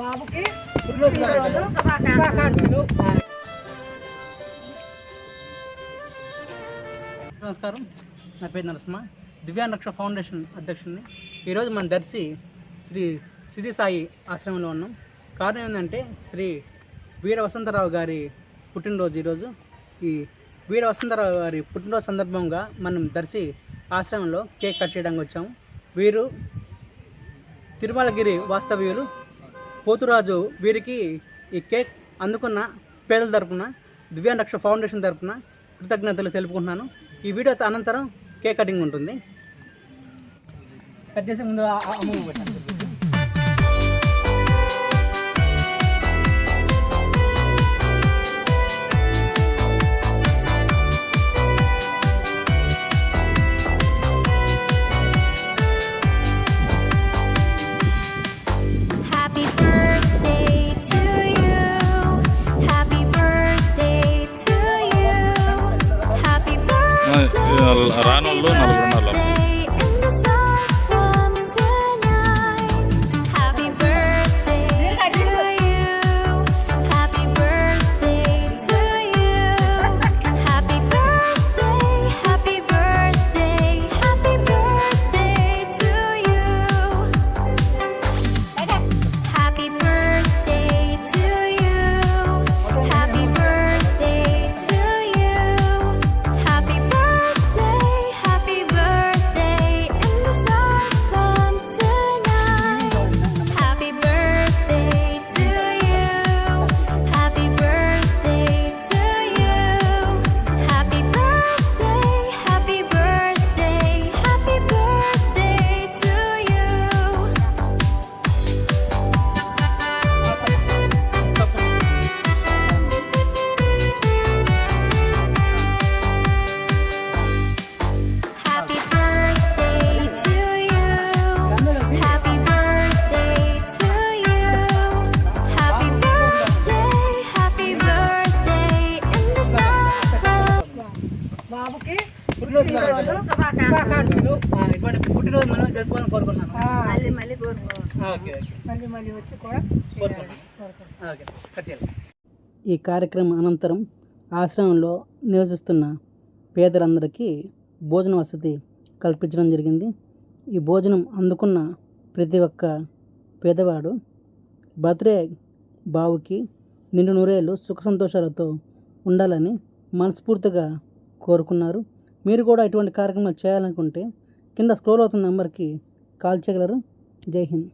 బాబుకి శుభాకాంక్షలు. నమస్కారం. నా పేరు నరసింహ. దివ్యాంగరక్ష ఫౌండేషన్ అధ్యక్షుడిని. ఈరోజు మన దర్శి శ్రీ సిరి సాయి ఆశ్రమంలో ఉన్నాం. కారణం ఏంటంటే శ్రీ వీర వసంతరావు గారి పుట్టినరోజు ఈరోజు. ఈ వీర వసంతరావు గారి పుట్టినరోజు సందర్భంగా మనం దర్శి ఆశ్రమంలో కేక్ కట్ చేయడానికి వచ్చాము. వీరు తిరుమలగిరి వాస్తవ్యులు పోతురాజు వీరికి ఈ కేక్ అందుకున్న పేదల తరపున దివ్యాంగరక్ష ఫౌండేషన్ తరపున కృతజ్ఞతలు తెలుపుకుంటున్నాను. ఈ వీడియో అనంతరం కేక్ కటింగ్ ఉంటుంది. కట్ చేసే ముందు అమ్మ రానోళ్ళు నలుగురు బాబుకి శుభాకాంక్షలు. పుట్టినరోజు మనం జరుపుకోవాలని కోరుకున్నాను ఓకే మళ్ళీ మళ్ళీ వచ్చి కూడా ఓకే. ఈ కార్యక్రమం అనంతరం ఆశ్రమంలో నివసిస్తున్న పేదలందరికీ భోజన వసతి కల్పించడం జరిగింది. ఈ భోజనం అందుకున్న ప్రతి ఒక్క పేదవాడు బర్త్డే బావుకి నిండు నూరేళ్ళు సుఖ సంతోషాలతో ఉండాలని మనస్ఫూర్తిగా కోరుకున్నారు. మీరు కూడా ఇటువంటి కార్యక్రమాలు చేయాలనుకుంటే కింద స్క్రోల్ అవుతున్న నెంబర్కి కాల్ చేయగలరు. జై హింద్.